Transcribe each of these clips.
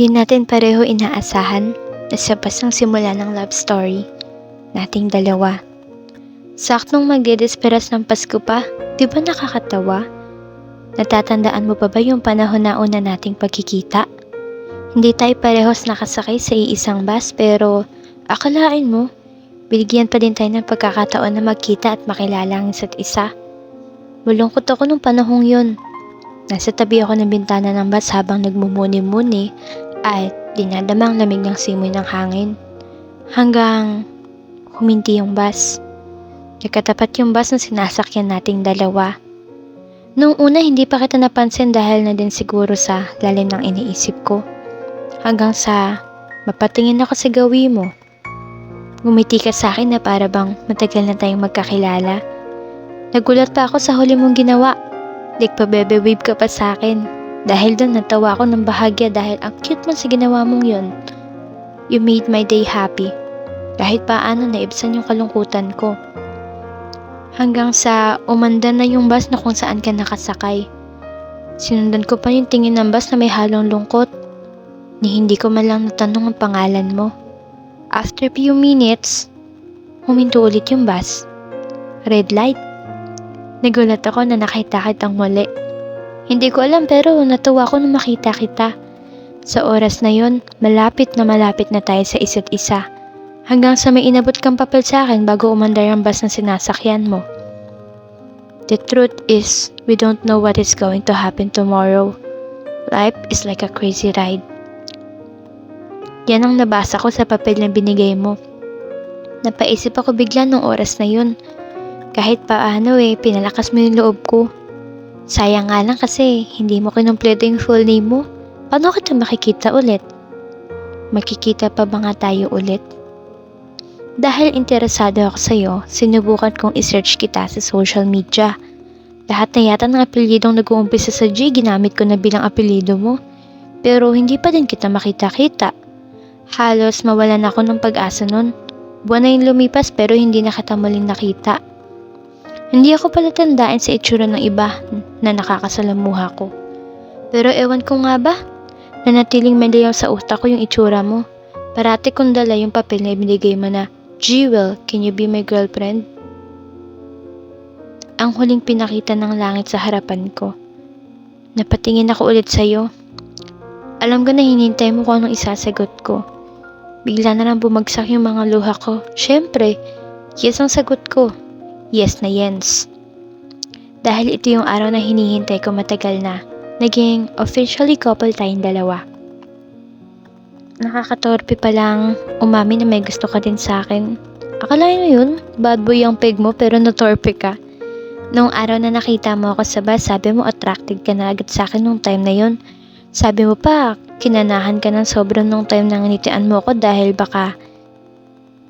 Hindi natin pareho inaasahan na sa basang simula ng love story nating dalawa. Saktong magdidesperas ng Pasko pa, di ba nakakatawa? Natatandaan mo pa ba yung panahon na una nating pagkikita? Hindi tayo parehos nakasakay sa iisang bus pero akalain mo, binigyan pa din tayo ng pagkakataon na magkita at makilala ang isa't isa. Malungkot ako nung panahong yun. Nasa tabi ako ng bintana ng bus habang nagmumuni-muni at dinadama ang lamig ng simoy ng hangin. Hanggang huminti yung bus. Nagkatapat yung bus na sinasakyan nating dalawa. Noong una hindi pa kita napansin dahil na din siguro sa lalim ng iniisip ko. Hanggang sa mapatingin ako sa gawi mo. Ngumiti ka sa akin na para bang matagal na tayong magkakilala. Nagulat pa ako sa huli mong ginawa. Nagpa-bebe wave ka pa sa akin. Dahil doon natawa ako ng bahagya dahil ang cute mo sa ginawa mong yun. You made my day happy. Kahit paano naibsan yung kalungkutan ko. Hanggang sa umanda na yung bus na kung saan ka nakasakay. Sinundan ko pa yung tingin ng bus na may halong lungkot. Ni hindi ko man lang natanong ang pangalan mo. After few minutes, huminto ulit yung bus. Red light. Nagulat ako na nakita kitang muli. Hindi ko alam pero natuwa ako na makita kita. Sa oras na yon, malapit na malapit na tayo sa isa't isa. Hanggang sa may inabot kang papel sa akin bago umandar ang bus na sinasakyan mo. The truth is, we don't know what is going to happen tomorrow. Life is like a crazy ride. Yan ang nabasa ko sa papel na binigay mo. Napaisip ako bigla nung oras na yun. Kahit paano eh, pinalakas mo yung loob ko. Sayang nga lang kasi hindi mo kinumpleto yung full name mo. Paano kita makikita ulit? Makikita pa ba nga tayo ulit? Dahil interesado ako sa'yo, sinubukan kong isearch kita sa social media. Lahat na yata ng apelyidong nag-uumpisa sa G, ginamit ko na bilang apelyido mo. Pero hindi pa din kita makita-kita. Halos mawalan ako ng pag-asa nun. Buwan na yung lumipas pero hindi na kita muling nakita. Hindi ako pala sa itsura ng iba na nakakasalamuha ko. Pero ewan ko nga ba, nanatiling malayaw sa utak ko yung itsura mo. Parati kong dala yung papel na ibinigay mo na, Jewel, can you be my girlfriend? Ang huling pinakita ng langit sa harapan ko. Napatingin ako ulit sa'yo. Alam ko na hinintay mo kung anong isasagot ko. Bigla na lang bumagsak yung mga luha ko. Siyempre, yes ang sagot ko. Yes na yes. Dahil ito yung araw na hinihintay ko matagal na, naging officially couple tayong dalawa. Nakakatorpe pa lang umami na may gusto ka din sa akin. Akalain mo yun, bad boy ang peg mo pero natorpe ka. Nung araw na nakita mo ako sa bus, sabi mo attracted ka na agad sa akin nung time na yun. Sabi mo pa, kinanahan ka ng sobrang nung time na nginitian mo ako dahil baka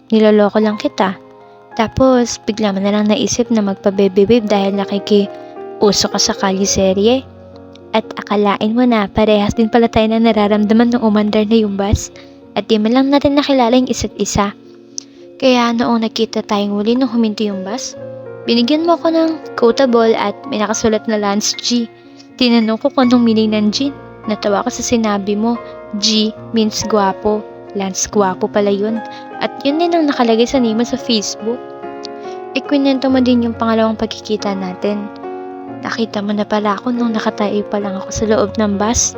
niloloko lang kita. Tapos, bigla mo na lang naisip na magpa-baby dahil nakiki-uso ka sa kaliserye. At akalain mo na parehas din pala tayo na nararamdaman nung umandar na yung bus at di man lang natin nakilala yung isa't isa. Kaya noong nakita tayong muli nung huminto yung bus, binigyan mo ako ng quotable at may nakasulat na Lance G. Tinanong ko kung anong meaning ng G. Natawa ko sa sinabi mo, G means guwapo. Lance guwapo pala yun. At yun din ang nakalagay sa mo sa Facebook. Ikwinento mo din yung pangalawang pagkikita natin. Nakita mo na pala ako nung nakatayo pa lang ako sa loob ng bus.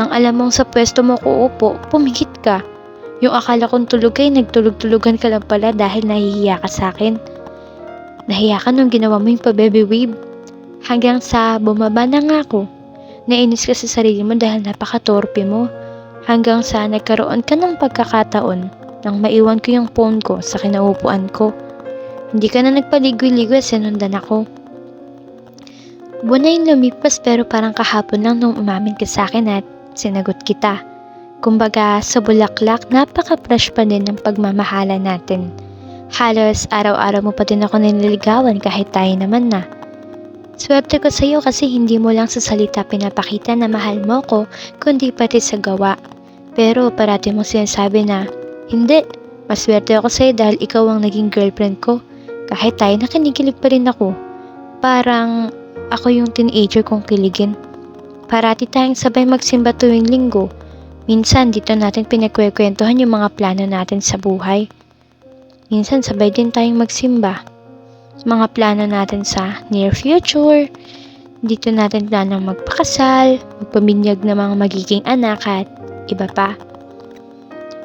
Nang alam mong sa pwesto mo ko upo, pumikit ka. Yung akala kong tulog ay nagtulog-tulugan ka lang pala dahil nahihiya ka sa akin. Nahiya ka nung ginawa mo yung pa-baby wave. Hanggang sa bumaba na nga ako. Nainis ka sa sarili mo dahil napaka-torpe mo. Hanggang sa nagkaroon ka ng pagkakataon nang maiwan ko yung phone ko sa kinaupuan ko. Hindi ka na nagpaligoy-ligoy at sinundan ako. Buwan na yung lumipas pero parang kahapon lang nung umamin ka sa akin at sinagot kita. Kumbaga sa bulaklak, napaka-fresh pa din ng pagmamahala natin. Halos araw-araw mo pa din ako nililigawan kahit tayo naman na. Swerte ko sa iyo kasi hindi mo lang sa salita pinapakita na mahal mo ko, kundi pati sa gawa. Pero parati mo sinasabi na, hindi, maswerte ako sa'yo dahil ikaw ang naging girlfriend ko. Kahit tayo nakinikilig pa rin ako. Parang ako yung teenager kong kiligin. Parati tayong sabay magsimba tuwing linggo. Minsan dito natin pinagkwekwentuhan yung mga plano natin sa buhay. Minsan sabay din tayong magsimba. Mga plano natin sa near future. Dito natin planong magpakasal, magpaminyag ng mga magiging anak at iba pa.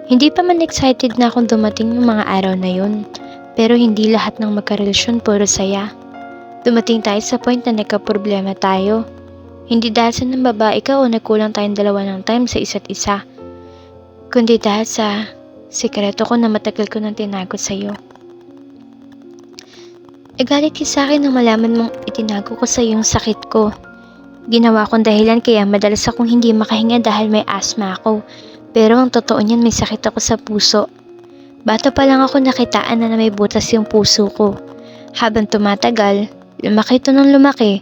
Hindi pa man excited na akong dumating yung mga araw na yun. Pero hindi lahat ng magkarelasyon puro saya. Dumating tayo sa point na nagka-problema tayo. Hindi dahil sa ng babae ka o nagkulang tayong dalawa ng time sa isa't isa. Kundi dahil sa sikreto ko na matagal ko nang tinago sa'yo. Nagalit ka sa akin nang malaman mong itinago ko sa yung sakit ko. Ginawa kong dahilan kaya madalas akong hindi makahinga dahil may asthma ako. Pero ang totoo niyan may sakit ako sa puso. Bata pa lang ako nakitaan na, may butas yung puso ko. Habang tumatagal, lumaki ito ng lumaki.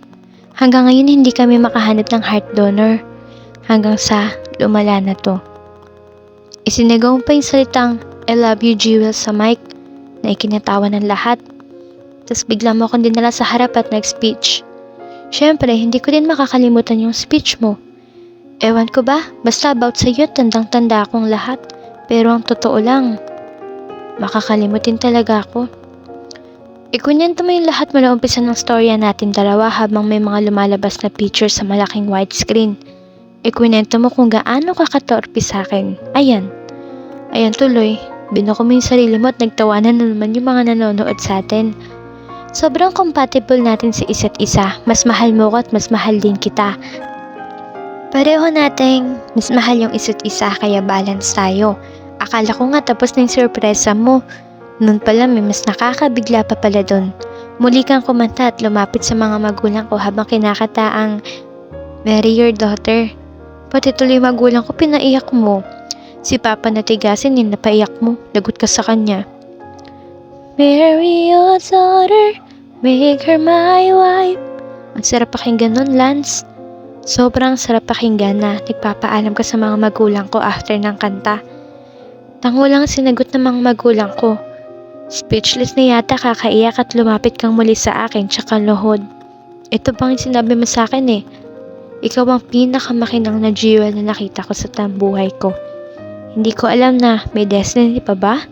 Hanggang ngayon hindi kami makahanap ng heart donor. Hanggang sa lumala na to. Isinagaw pa yung salitang I love you Jewel sa mic na ikinatawa ng lahat. Tapos bigla mo akong dinala sa harap at nag-speech. Siyempre, hindi ko din makakalimutan yung speech mo. Ewan ko ba, basta about sa iyo, tandang-tanda akong lahat. Pero ang totoo lang, makakalimutin talaga ako. Ikunyento mo yung lahat mula umpisa ng storya natin dalawa habang may mga lumalabas na picture sa malaking widescreen. Ikunyento mo kung gaano ka katorpi sa akin. Ayan. Ayan tuloy. Binuko mo yung sarili mo at nagtawanan na naman yung mga nanonood sa atin. Sobrang compatible natin sa isa't isa. Mas mahal mo ko at mas mahal din kita. Pareho nating mas mahal yung isa't isa kaya balance tayo. Akala ko nga tapos na yung sorpresa mo. Noon pala may mas nakakabigla pa pala doon. Muli kang kumanta at lumapit sa mga magulang ko habang kinakata ang Marry your daughter. Pati tuloy magulang ko pinaiyak mo. Si Papa natigasin yung napaiyak mo. Lagot ka sa kanya. Marry your daughter, make her my wife. Ang sarap pakinggan nun, Lance. Sobrang sarap pakinggan na nagpapaalam ka sa mga magulang ko after ng kanta. Tango lang sinagot ng mga magulang ko. Speechless na yata kakaiyak at lumapit kang muli sa akin tsaka lohod. Ito bang sinabi mo sa akin eh. Ikaw ang pinakamakinang na jewel na nakita ko sa tambuhay ko. Hindi ko alam na may destiny pa ba?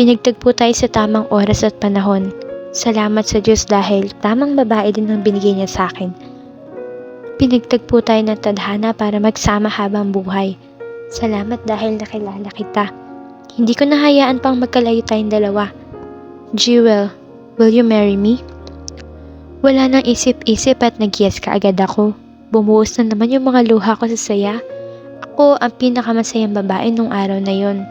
Pinagtagpo tayo sa tamang oras at panahon. Salamat sa Diyos dahil tamang babae din ang binigay niya sa akin. Pinagtagpo tayo ng tadhana para magsama habang buhay. Salamat dahil nakilala kita. Hindi ko nahayaan pang magkalayo tayong dalawa. Jewel, will you marry me? Wala nang isip-isip at nag-yes ka agad ako. Bumuhos na naman yung mga luha ko sa saya. Ako ang pinakamasayang babae nung araw na yon.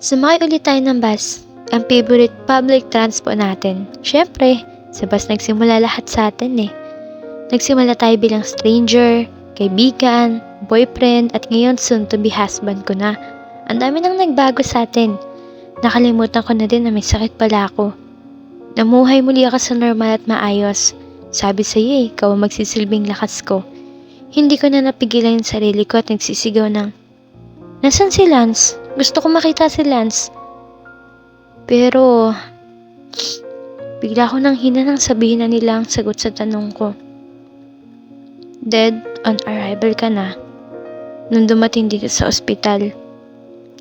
Sumakay ulit tayo ng bus. Ang favorite public transport natin. Siyempre, sa bus nagsimula lahat sa atin eh. Nagsimula tayo bilang stranger, kaibigan, boyfriend, at ngayon soon to be husband ko na. Ang dami nang nagbago sa atin. Nakalimutan ko na din na may sakit pala ako. Namuhay muli ako sa normal at maayos. Sabi sa iyo eh, ikaw ang magsisilbing lakas ko. Hindi ko na napigilan yung sarili ko at nagsisigaw ng, Nasaan si Lance? Gusto ko makita si Lance. Pero, bigla ko nang hina nang sabihin na nila ang sagot sa tanong ko. Dead on arrival ka na. Nung dumating dito sa ospital.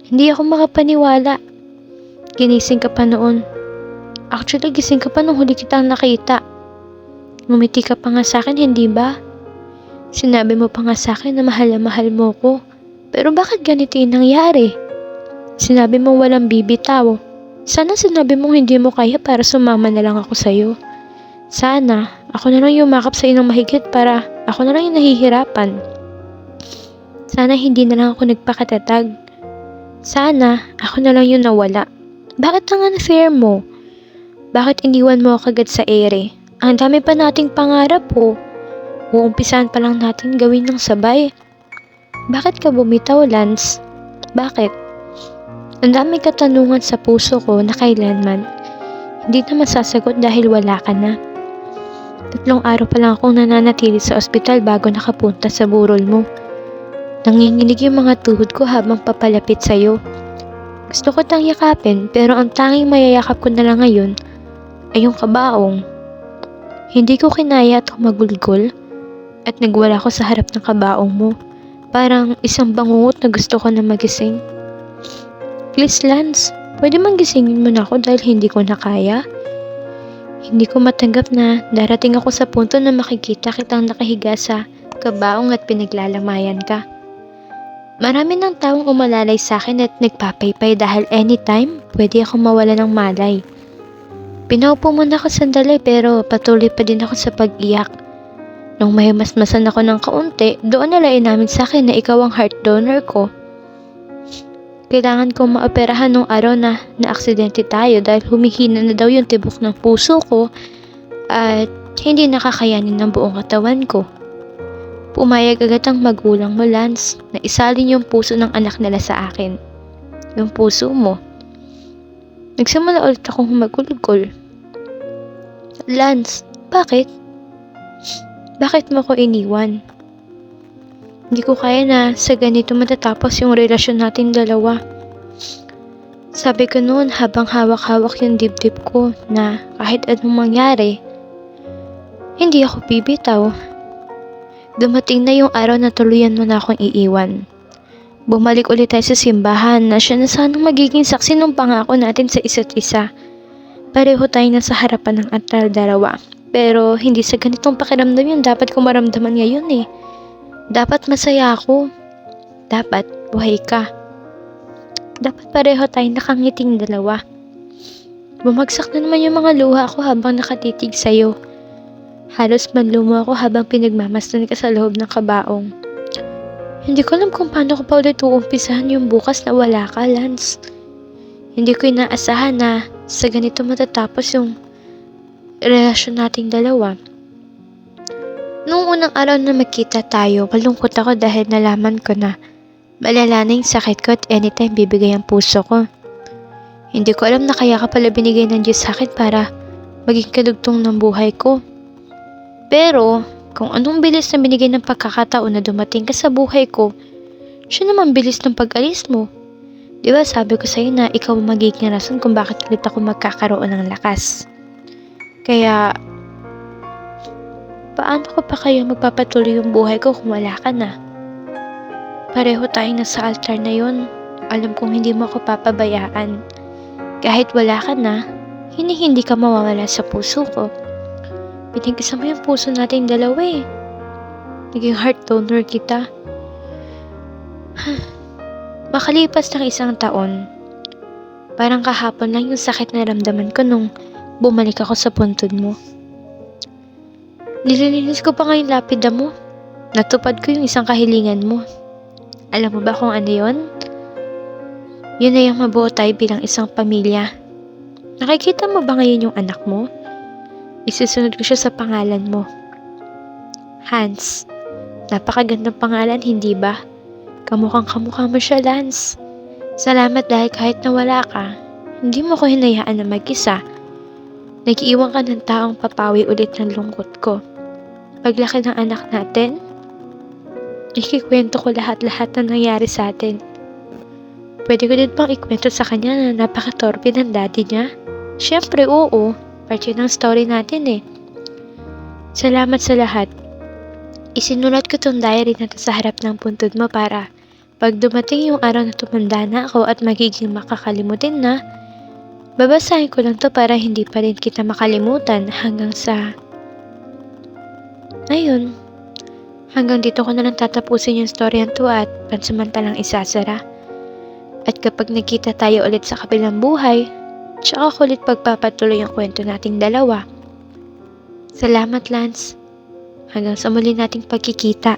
Hindi ako makapaniwala. Ginising ka pa noon. Actually, gising ka pa nung huli kitang nakita. Ngumiti ka pa nga sa akin, hindi ba? Sinabi mo pa nga sa akin na mahal na mahal mo ko. Pero bakit ganito yung nangyari? Sinabi mo walang bibitaw. Sana sinabi mong hindi mo kaya para sumama na lang ako sa'yo. Sana, ako na lang yung makap sa ng mahigit para ako na lang yung nahihirapan. Sana hindi na lang ako nagpakatatag. Sana, ako na lang yung nawala. Bakit nga na-fair mo? Bakit iniwan mo ako agad sa ere? Ang dami pa nating pangarap po. Uumpisahan pa lang natin gawin ng sabay. Bakit ka bumitaw, Lance? Bakit? Ang dami katanungan sa puso ko na kailanman. Hindi na masasagot dahil wala ka na. Tatlong araw pa lang akong nananatili sa ospital bago nakapunta sa burol mo. Nanginginig yung mga tuhod ko habang papalapit sa'yo. Gusto ko tang yakapin pero ang tanging mayayakap ko na lang ngayon ay yung kabaong. Hindi ko kinaya at humagulgol at nagwala ko sa harap ng kabaong mo. Parang isang bangungot na gusto ko na magising. Please, Lance, pwede mang gisingin mo na ako dahil hindi ko na kaya? Hindi ko matanggap na darating ako sa punto na makikita kitang nakahiga sa kabaong at pinaglalamayan ka. Marami ng taong umalalay sa akin at nagpapaypay dahil anytime pwede ako mawala ng malay. Pinaupo muna ako sandali pero patuloy pa din ako sa pag-iyak. Nung may masmasan ako ng kaunti, doon nalain namin sa akin na ikaw ang heart donor ko. Kailangan kong maoperahan nung araw na naaksidente tayo dahil humihina na daw yung tibok ng puso ko at hindi nakakayanin ng buong katawan ko. Pumayag agad ang magulang mo, Lance, na isalin yung puso ng anak nila sa akin. Yung puso mo. Nagsimula ulit akong humagulgol. Lance, bakit? Bakit mo ko iniwan? Hindi ko kaya na sa ganito matatapos yung relasyon natin dalawa. Sabi ko noon habang hawak-hawak yung dibdib ko na kahit anong mangyari, hindi ako bibitaw. Dumating na yung araw na tuluyan mo na akong iiwan. Bumalik ulit tayo sa simbahan na siya na sanang magiging saksi ng pangako natin sa isa't isa. Pareho tayo na sa harapan ng altar dalawa. Pero hindi sa ganitong pakiramdam yun dapat ko maramdaman ngayon eh. Dapat masaya ako. Dapat buhay ka. Dapat pareho tayong nakangiting dalawa. Bumagsak na naman yung mga luha ko habang nakatitig sa'yo. Halos manlumo ako habang pinagmamasdan ka sa loob ng kabaong. Hindi ko alam kung paano ko pa ulit uumpisahan yung bukas na wala ka, Lance. Hindi ko inaasahan na sa ganito matatapos yung relasyon nating dalawa. Noong unang araw na magkita tayo, malungkot ako dahil nalaman ko na malala na yung sakit ko at anytime bibigay ang puso ko. Hindi ko alam na kaya ka pala binigay ng Diyos sa akin para maging kadugtong ng buhay ko. Pero, kung anong bilis na binigay ng pagkakataon na dumating ka sa buhay ko, siya naman bilis ng pag-alis mo. Di ba sabi ko sa'yo na ikaw ang magiging rason kung bakit ulit ako magkakaroon ng lakas. Kaya, paano ko pa kayo magpapatuloy yung buhay ko kung wala ka na? Pareho tayong nasa altar na yon. Alam kong hindi mo ako papabayaan. Kahit wala ka na, hindi hindi ka mawawala sa puso ko. Pinagkisa mo yung puso nating dalawa eh. Naging heart donor kita. Makalipas ng isang taon, parang kahapon lang yung sakit na ramdaman ko nung bumalik ako sa puntod mo. Nililinis ko pa nga yung lapida mo. Natupad ko yung isang kahilingan mo. Alam mo ba kung ano yon? Yun na yung mabuo tayo bilang isang pamilya. Nakikita mo ba ngayon yung anak mo? Isusunod ko siya sa pangalan mo. Hans. Napakagandang pangalan, hindi ba? Kamukhang kamukha mo siya, Lance. Salamat dahil kahit nawala ka, hindi mo ko hinayaan na mag-isa. Nag-iwan ka ng taong papawi ulit ng lungkot ko. Paglaki ng anak natin, ikikwento ko lahat-lahat na nangyari sa atin. Pwede ko din bang ikwento sa kanya na napakatorpe ng daddy niya? Siyempre, oo. Part yun ng story natin eh. Salamat sa lahat. Isinulat ko tong diary na sa harap ng puntod mo para pag dumating yung araw na tumanda na ako at magiging makakalimutin na, babasahin ko lang to para hindi pa rin kita makalimutan hanggang sa... Ayun. Hanggang dito ko na lang tatapusin yung story to at pansamantalang isasara. At kapag nagkita tayo ulit sa kabilang buhay, tsaka ko ulit pagpapatuloy ang kwento nating dalawa. Salamat, Lance. Hanggang sa muli nating pagkikita.